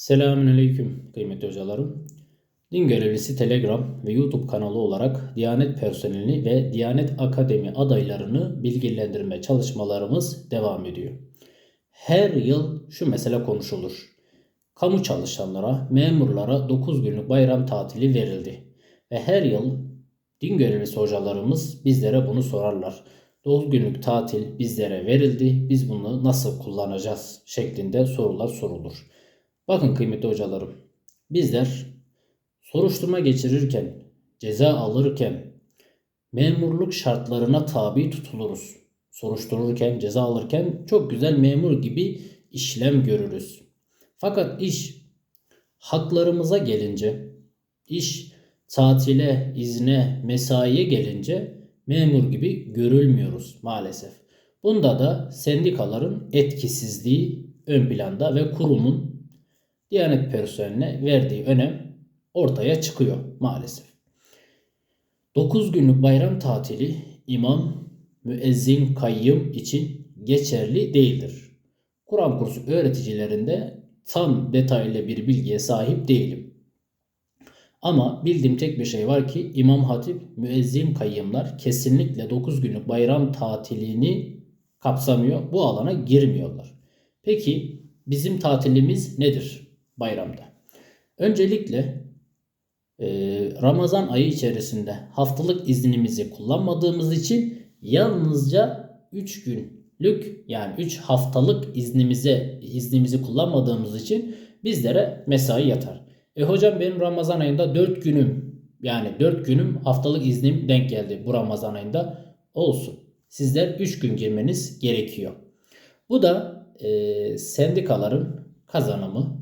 Selamünaleyküm kıymetli hocalarım. Din görevlisi Telegram ve YouTube kanalı olarak Diyanet personelini ve Diyanet Akademi adaylarını bilgilendirme çalışmalarımız devam ediyor. Her yıl şu mesele konuşulur. Kamu çalışanlara, memurlara 9 günlük bayram tatili verildi. Ve her yıl din görevlisi hocalarımız bizlere bunu sorarlar. 9 günlük tatil bizlere verildi. Biz bunu nasıl kullanacağız şeklinde sorular sorulur. Bakın kıymetli hocalarım. Bizler soruşturma geçirirken, ceza alırken memurluk şartlarına tabi tutuluruz. Soruştururken, ceza alırken çok güzel memur gibi işlem görürüz. Fakat iş haklarımıza gelince, iş tatile, izne, mesaiye gelince memur gibi görülmüyoruz maalesef. Bunda da sendikaların etkisizliği ön planda ve kurumun Diyanet personeline verdiği önem ortaya çıkıyor maalesef. 9 günlük bayram tatili imam, müezzin, kayyım için geçerli değildir. Kur'an kursu öğreticilerinde tam detaylı bir bilgiye sahip değilim. Ama bildiğim tek bir şey var ki İmam Hatip, müezzin kayyımlar kesinlikle 9 günlük bayram tatilini kapsamıyor. Bu alana girmiyorlar. Peki bizim tatilimiz nedir? Bayramda. Öncelikle e, Ramazan ayı içerisinde haftalık iznimizi kullanmadığımız için yalnızca 3 günlük yani 3 haftalık iznimize iznimizi kullanmadığımız için bizlere mesai yatar. E hocam benim Ramazan ayında 4 günüm yani 4 günüm haftalık iznim denk geldi bu Ramazan ayında olsun. Sizler 3 gün girmeniz gerekiyor. Bu da e, sendikaların kazanımı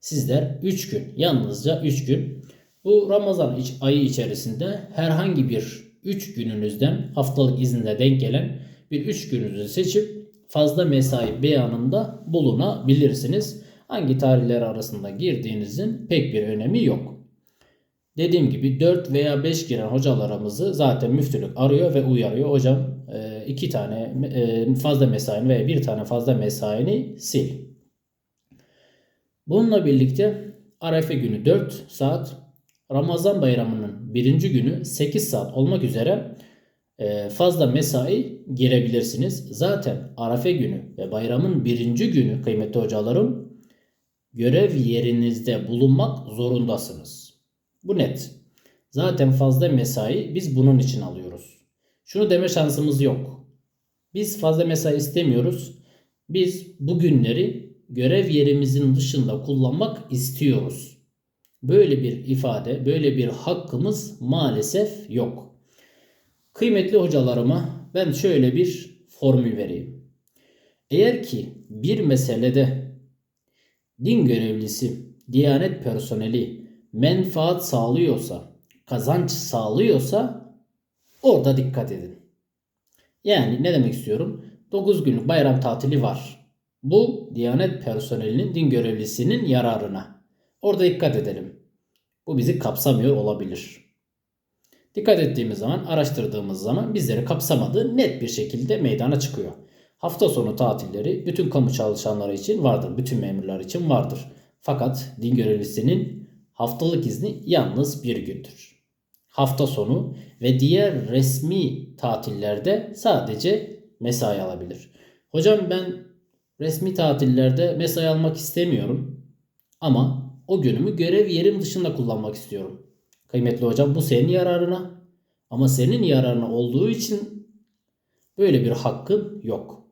sizler 3 gün yalnızca 3 gün bu Ramazan ayı içerisinde herhangi bir 3 gününüzden haftalık izinde denk gelen bir 3 gününüzü seçip fazla mesai beyanında bulunabilirsiniz. Hangi tarihler arasında girdiğinizin pek bir önemi yok. Dediğim gibi 4 veya 5 giren hocalarımızı zaten müftülük arıyor ve uyarıyor. Hocam 2 e, tane e, fazla mesaini veya bir tane fazla mesaini sil. Bununla birlikte Arefe günü 4 saat, Ramazan bayramının birinci günü 8 saat olmak üzere e, fazla mesai girebilirsiniz. Zaten Arafe günü ve bayramın birinci günü kıymetli hocalarım görev yerinizde bulunmak zorundasınız. Bu net. Zaten fazla mesai biz bunun için alıyoruz. Şunu deme şansımız yok. Biz fazla mesai istemiyoruz. Biz bu günleri görev yerimizin dışında kullanmak istiyoruz. Böyle bir ifade, böyle bir hakkımız maalesef yok. Kıymetli hocalarıma ben şöyle bir formül vereyim. Eğer ki bir meselede din görevlisi, diyanet personeli menfaat sağlıyorsa, kazanç sağlıyorsa orada dikkat edin. Yani ne demek istiyorum? 9 günlük bayram tatili var. Bu Diyanet personelinin, din görevlisinin yararına. Orada dikkat edelim. Bu bizi kapsamıyor olabilir. Dikkat ettiğimiz zaman, araştırdığımız zaman bizleri kapsamadığı net bir şekilde meydana çıkıyor. Hafta sonu tatilleri bütün kamu çalışanları için vardır. Bütün memurlar için vardır. Fakat din görevlisinin haftalık izni yalnız bir gündür. Hafta sonu ve diğer resmi tatillerde sadece mesai alabilir. Hocam ben resmi tatillerde mesai almak istemiyorum. Ama o günümü görev yerim dışında kullanmak istiyorum. Kıymetli hocam bu senin yararına. Ama senin yararına olduğu için böyle bir hakkın yok.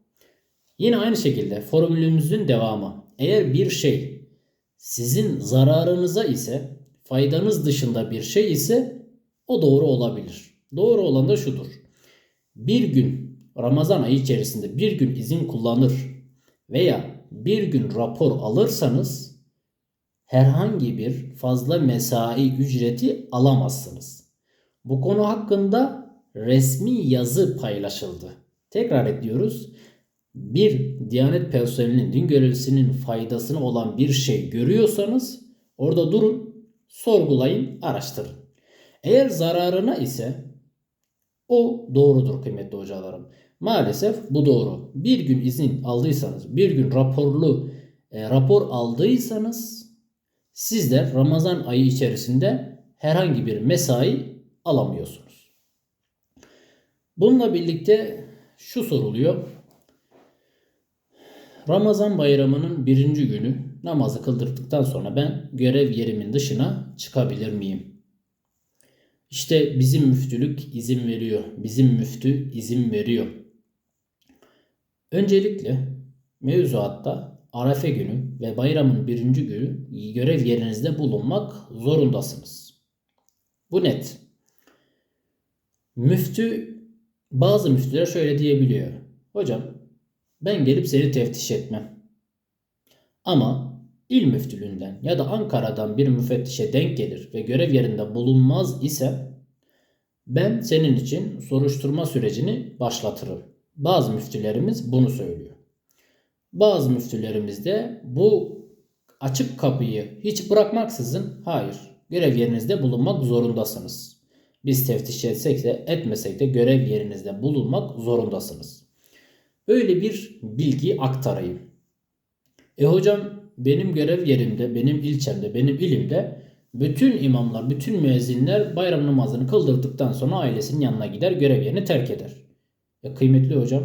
Yine aynı şekilde formülümüzün devamı. Eğer bir şey sizin zararınıza ise faydanız dışında bir şey ise o doğru olabilir. Doğru olan da şudur. Bir gün Ramazan ayı içerisinde bir gün izin kullanır veya bir gün rapor alırsanız herhangi bir fazla mesai ücreti alamazsınız. Bu konu hakkında resmi yazı paylaşıldı. Tekrar ediyoruz. Bir Diyanet personelinin, din görevlisinin faydasına olan bir şey görüyorsanız orada durun, sorgulayın, araştırın. Eğer zararına ise o doğrudur kıymetli hocalarım. Maalesef bu doğru. Bir gün izin aldıysanız, bir gün raporlu e, rapor aldıysanız sizler Ramazan ayı içerisinde herhangi bir mesai alamıyorsunuz. Bununla birlikte şu soruluyor. Ramazan bayramının birinci günü namazı kıldırdıktan sonra ben görev yerimin dışına çıkabilir miyim? İşte bizim müftülük izin veriyor. Bizim müftü izin veriyor. Öncelikle mevzuatta Arefe günü ve bayramın birinci günü görev yerinizde bulunmak zorundasınız. Bu net. Müftü bazı müftüler şöyle diyebiliyor. Hocam ben gelip seni teftiş etmem. Ama il müftülüğünden ya da Ankara'dan bir müfettişe denk gelir ve görev yerinde bulunmaz ise ben senin için soruşturma sürecini başlatırım. Bazı müftülerimiz bunu söylüyor. Bazı müftülerimiz de bu açık kapıyı hiç bırakmaksızın hayır görev yerinizde bulunmak zorundasınız. Biz teftiş etsek de etmesek de görev yerinizde bulunmak zorundasınız. Böyle bir bilgi aktarayım. E hocam benim görev yerimde, benim ilçemde, benim ilimde bütün imamlar, bütün müezzinler bayram namazını kıldırdıktan sonra ailesinin yanına gider, görev yerini terk eder. Ya kıymetli hocam,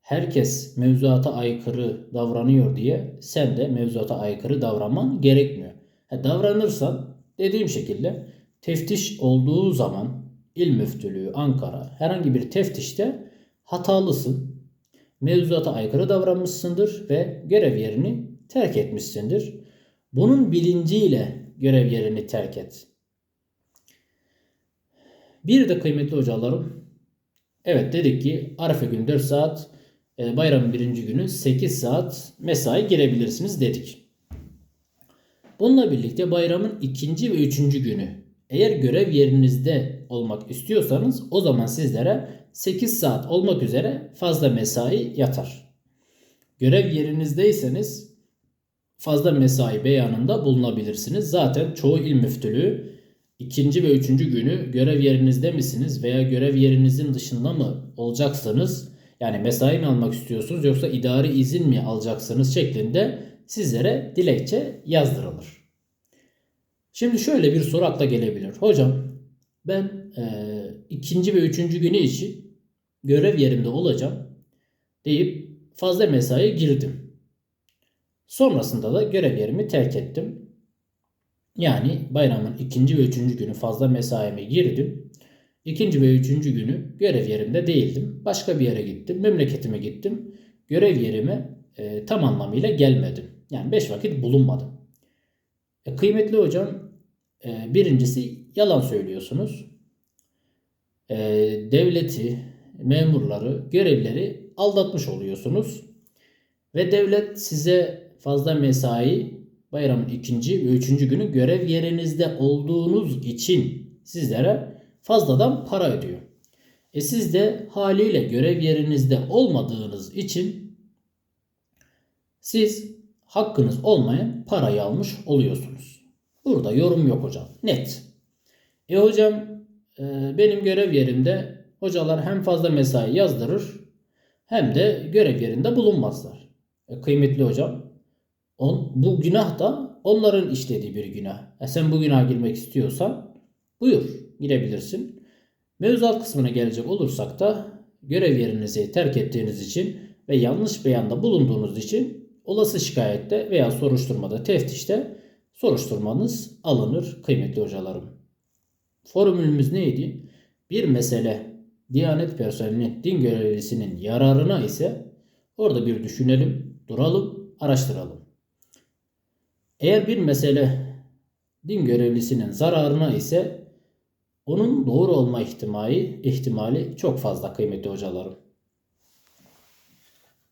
herkes mevzuata aykırı davranıyor diye sen de mevzuata aykırı davranman gerekmiyor. Ha, davranırsan dediğim şekilde teftiş olduğu zaman il müftülüğü Ankara herhangi bir teftişte hatalısın. Mevzuata aykırı davranmışsındır ve görev yerini terk etmişsindir. Bunun bilinciyle görev yerini terk et. Bir de kıymetli hocalarım, evet dedik ki Arefe günü 4 saat, e, bayramın birinci günü 8 saat mesai girebilirsiniz dedik. Bununla birlikte bayramın ikinci ve üçüncü günü eğer görev yerinizde olmak istiyorsanız o zaman sizlere 8 saat olmak üzere fazla mesai yatar. Görev yerinizdeyseniz fazla mesai beyanında bulunabilirsiniz. Zaten çoğu il müftülüğü ikinci ve üçüncü günü görev yerinizde misiniz veya görev yerinizin dışında mı olacaksınız? Yani mesai mi almak istiyorsunuz yoksa idari izin mi alacaksınız şeklinde sizlere dilekçe yazdırılır. Şimdi şöyle bir soru akla gelebilir. Hocam ben e, ikinci ve üçüncü günü için görev yerimde olacağım deyip fazla mesai girdim. Sonrasında da görev yerimi terk ettim. Yani bayramın ikinci ve üçüncü günü fazla mesaime girdim. İkinci ve üçüncü günü görev yerimde değildim. Başka bir yere gittim. Memleketime gittim. Görev yerime e, tam anlamıyla gelmedim. Yani beş vakit bulunmadım. E, kıymetli hocam e, birincisi yalan söylüyorsunuz. E, devleti, memurları, görevleri aldatmış oluyorsunuz. Ve devlet size fazla mesai bayramın ikinci ve üçüncü günü görev yerinizde olduğunuz için sizlere fazladan para ödüyor. E siz de haliyle görev yerinizde olmadığınız için siz hakkınız olmayan parayı almış oluyorsunuz. Burada yorum yok hocam. Net. E hocam e, benim görev yerimde hocalar hem fazla mesai yazdırır hem de görev yerinde bulunmazlar. E, kıymetli hocam on, bu günah da onların işlediği bir günah. E sen bu günaha girmek istiyorsan buyur girebilirsin. Mevzuat kısmına gelecek olursak da görev yerinizi terk ettiğiniz için ve yanlış beyanda bulunduğunuz için olası şikayette veya soruşturmada, teftişte soruşturmanız alınır kıymetli hocalarım. Formülümüz neydi? Bir mesele Diyanet personelinin, din görevlisinin yararına ise orada bir düşünelim, duralım, araştıralım. Eğer bir mesele din görevlisinin zararına ise onun doğru olma ihtimali ihtimali çok fazla kıymetli hocalarım.